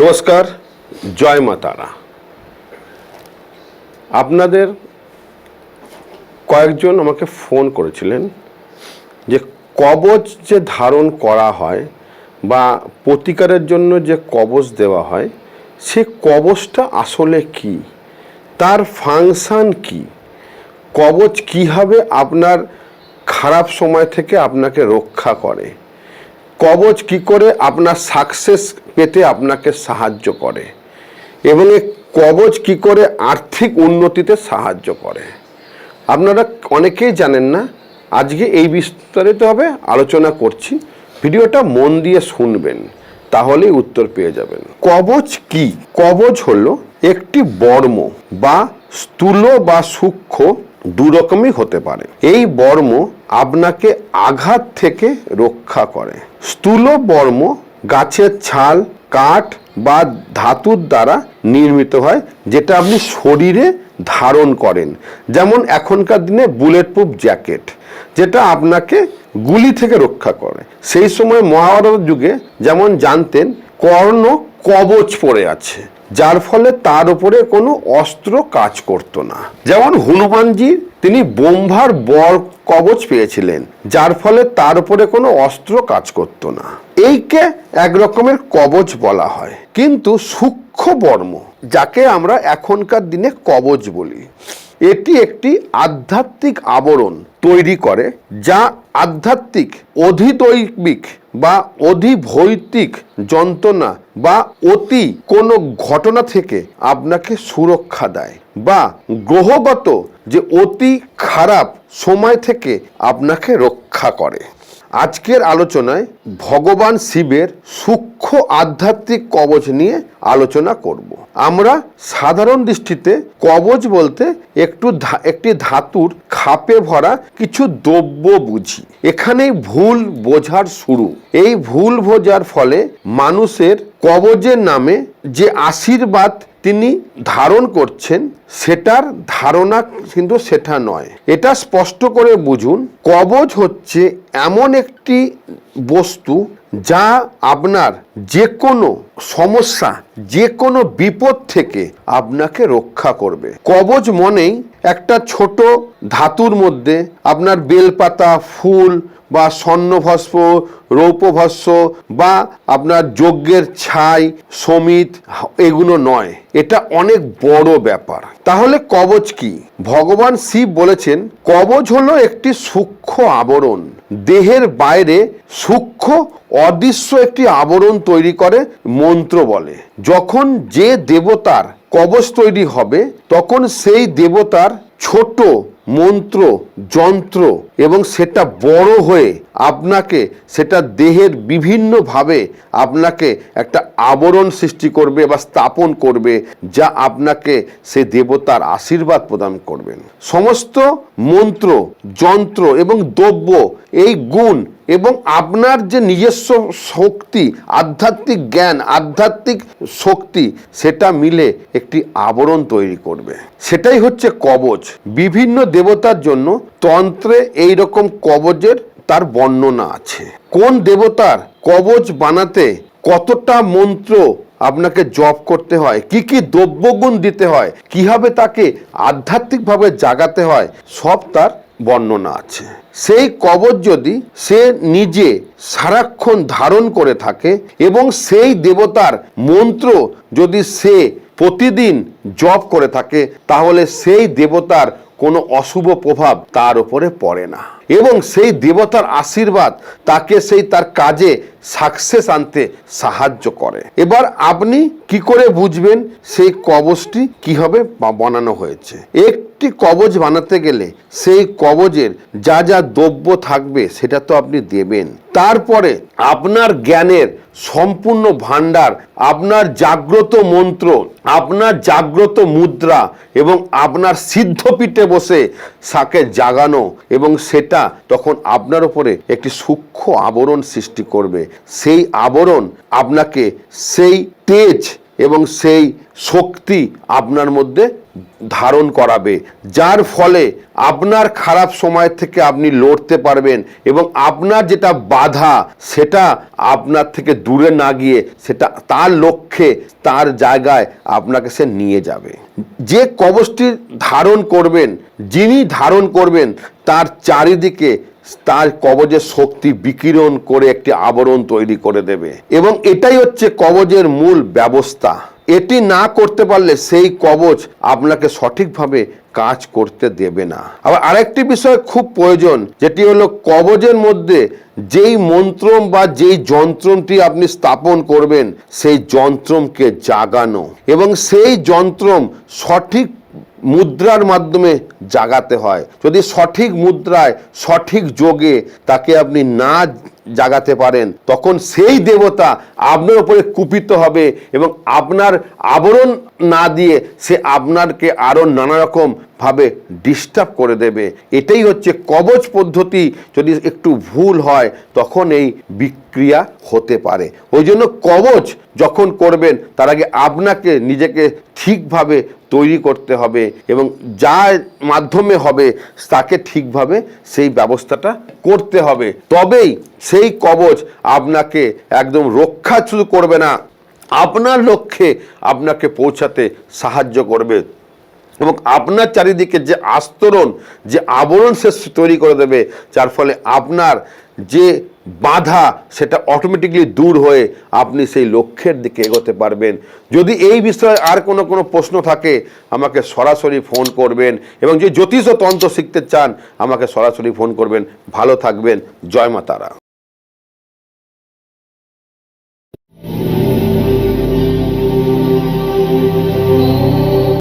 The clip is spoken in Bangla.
নমস্কার, জয় মা তারা। আপনাদের কয়েকজন আমাকে ফোন করেছিলেন যে কবচ যে ধারণ করা হয় বা প্রতিকারের জন্য যে কবচ দেওয়া হয়, সে কবচটা আসলে কি? তার ফাংশান কি? কবচ কীভাবে আপনার খারাপ সময় থেকে আপনাকে রক্ষা করে? কবচ কি করে আপনার সাকসেস পেতে আপনাকে সাহায্য করে? এবং এই কবচ কি করে আর্থিক উন্নতিতে সাহায্য করে? আপনারা অনেকেই জানেন না, আজকে এই বিস্তারিতভাবে আলোচনা করছি। ভিডিওটা মন দিয়ে শুনবেন, তাহলেই উত্তর পেয়ে যাবেন। কবচ কি? কবচ হলো একটি বর্ম বা স্থূল বা সূক্ষ্ম দু রকমই হতে পারে। এই বর্ম আপনাকে আঘাত থেকে রক্ষা করে। স্থূল বর্ম গাছের ছাল, কাঠ বা ধাতুর দ্বারা নির্মিত হয়, যেটা আপনি শরীরে ধারণ করেন। যেমন এখনকার দিনে বুলেট প্রুফ জ্যাকেট, যেটা আপনাকে গুলি থেকে রক্ষা করে। সেই সময় মহাভারত যুগে যেমন জানতেন, কর্ণ কবচ পড়ে আছে। যার ফলে তার উপরে কোনো অস্ত্র কাজ করত না। যেমন হনুমানজি, তিনি বোম্বার বর কবচ পেয়েছিলেন, যার ফলে তার উপরে কোনো অস্ত্র কাজ করত না। এইকে এক রকমের কবচ বলা হয়। কিন্তু সূক্ষ্ম বর্ম, যাকে আমরা এখনকার দিনে কবচ বলি এটি একটি আধ্যাত্মিক আবরণ তৈরি করে যা আধ্যাত্মিক, অধিদৈবিক বা অধিভৌতিক যন্ত্রণা বা অতি কোনো ঘটনা থেকে আপনাকে সুরক্ষা দেয় বা গ্রহগত যে অতি খারাপ সময় থেকে আপনাকে রক্ষা করে। আজকের আলোচনায় ভগবান শিবের সূক্ষ্ম আধ্যাত্মিক কবচ নিয়ে আলোচনা করব। আমরা সাধারণ দৃষ্টিতে কবচ বলতে একটু একটি ধাতুর খাপে ভরা কিছু দ্রব্য বুঝি। এখানেই ভুল বোঝার শুরু। এই ভুল বোঝার ফলে মানুষের কবজের নামে যে আশীর্বাদ তিনি ধারণ করছেন সেটার ধারণা কিন্তু সেটা নয়। এটা স্পষ্ট করে বুঝুন, কবজ হচ্ছে এমন একটি বস্তু যা আপনার যে কোনো সমস্যা যে কোনো বিপদ থেকে আপনাকে রক্ষা করবে। কবজ মনেই একটা ছোট ধাতুর মধ্যে আপনার বেলপাতা, ফুল বা স্বর্ণভস্ম রৌপভস্ম বা আপনার যজ্ঞের ছাই, সমিত, এগুলো নয়। এটা অনেক বড় ব্যাপার। তাহলে কবচ কি? ভগবান শিব বলেছেন, কবচ হলো একটি সূক্ষ্ম আবরণ। দেহের বাইরে সূক্ষ্ম, অদৃশ্য একটি আবরণ তৈরি করে মন্ত্র বলে। যখন যে দেবতার কবচ তৈরি হবে, তখন সেই দেবতার ছোট মন্ত্র, যন্ত্র এবং সেটা বড় হয়ে আপনাকে সেটা দেহের বিভিন্নভাবে আপনাকে একটা আবরণ সৃষ্টি করবে বা স্থাপন করবে যা আপনাকে সে দেবতার আশীর্বাদ প্রদান করবেন। সমস্ত মন্ত্র, যন্ত্র এবং দ্রব্য, এই গুণ এবং আপনার যে নিজস্ব শক্তি, আধ্যাত্মিক জ্ঞান, আধ্যাত্মিক শক্তি, সেটা মিলে একটি আবরণ তৈরি করবে। সেটাই হচ্ছে কবচ। বিভিন্ন দেবতার জন্য তন্ত্রে এই রকম কবচের তার বর্ণনা আছে। কোন দেবতার কবচ বানাতে কতটা মন্ত্র আপনাকে জপ করতে হয়, কি কি দ্রব্যগুণ দিতে হয়, কীভাবে তাকে আধ্যাত্মিকভাবে জাগাতে হয়, সব তার বর্ণনা আছে। সেই কবচ যদি সে নিজে সারাক্ষণ ধারণ করে থাকে এবং সেই দেবতার মন্ত্র যদি সে প্রতিদিন জপ করে থাকে, তাহলে সেই দেবতার কোনো অশুভ প্রভাব তার উপরে পড়ে না। এবং সেই দেবতার আশীর্বাদ তাকে সেই তার কাজে সাকসেস আনতে সাহায্য করে। এবার আপনি কি করে বুঝবেন সেই কবচটি কীভাবে বানানো হয়েছে? একটি কবচ বানাতে গেলে সেই কবজের যা যা দ্রব্য থাকবে সেটা তো আপনি দেবেন। তারপরে আপনার জ্ঞানের সম্পূর্ণ ভান্ডার আপনার জাগ্রত মন্ত্র, আপনার জাগ্রত মুদ্রা এবং আপনার সিদ্ধপিঠে বসে সাকে জাগানো এবং সেটা তখন আপনার উপরে একটি সূক্ষ্ম আবরণ সৃষ্টি করবে। সেই আবরণ আপনাকে সেই তেজ এবং সেই শক্তি আপনার মধ্যে ধারণ করাবে, যার ফলে আপনার খারাপ সময় থেকে আপনি লড়তে পারবেন এবং আপনার যেটা বাধা সেটা আপনার থেকে দূরে না গিয়ে সেটা তার লক্ষ্যে, তার জায়গায় আপনাকে সে নিয়ে যাবে। যে কবচটি ধারণ করবেন, যিনি ধারণ করবেন, তার চারিদিকে তার কবজের শক্তি বিকিরণ করে একটি আবরণ তৈরি করে দেবে। এবং এটাই হচ্ছে কবজের মূল ব্যবস্থা। এটি না করতে পারলে সেই কবচ আপনাকে সঠিকভাবে কাজ করতে দেবে না। আবার আরেকটি বিষয় খুব প্রয়োজন, যেটি হলো কবজের মধ্যে যেই মন্ত্রম বা যেই যন্ত্রমটি আপনি স্থাপন করবেন, সেই যন্ত্রমকে জাগানো এবং সেই যন্ত্রম সঠিক মুদ্রার মাধ্যমে জাগাতে হয়। যদি সঠিক মুদ্রায় সঠিক যোগে তাকে আপনি না জাগাতে পারেন, তখন সেই দেবতা আপনার উপরে কুপিত হবে এবং আপনার আবরণ না দিয়ে সে আপনারকে আরও নানা ভাবে ডিস্টার্ব করে দেবে। এটাই হচ্ছে কবচ পদ্ধতি। যদি একটু ভুল হয়, তখন এই বিক্রিয়া হতে পারে। ওই জন্য কবচ যখন করবেন, তার আগে আপনাকে নিজেকে ঠিকভাবে তৈরি করতে হবে এবং যার মাধ্যমে হবে, তাকে ঠিকভাবে সেই ব্যবস্থাটা করতে হবে। তবেই সেই কবচ আপনাকে একদম রক্ষা শুধু করবে না, আপনার লক্ষ্যে আপনাকে পৌঁছাতে সাহায্য করবে এবং আপনার চারিদিকে যে আস্তরণ, যে আবরণ সে তৈরি করে দেবে, যার ফলে আপনার যে বাধা সেটা অটোমেটিকলি দূর হয়ে আপনি সেই লক্ষ্যের দিকে এগোতে পারবেন। যদি এই বিষয়ে আর কোনো কোনো প্রশ্ন থাকে, আমাকে সরাসরি ফোন করবেন এবং যে জ্যোতিষ তন্ত্র শিখতে চান, আমাকে সরাসরি ফোন করবেন। ভালো থাকবেন। জয় মা তারা।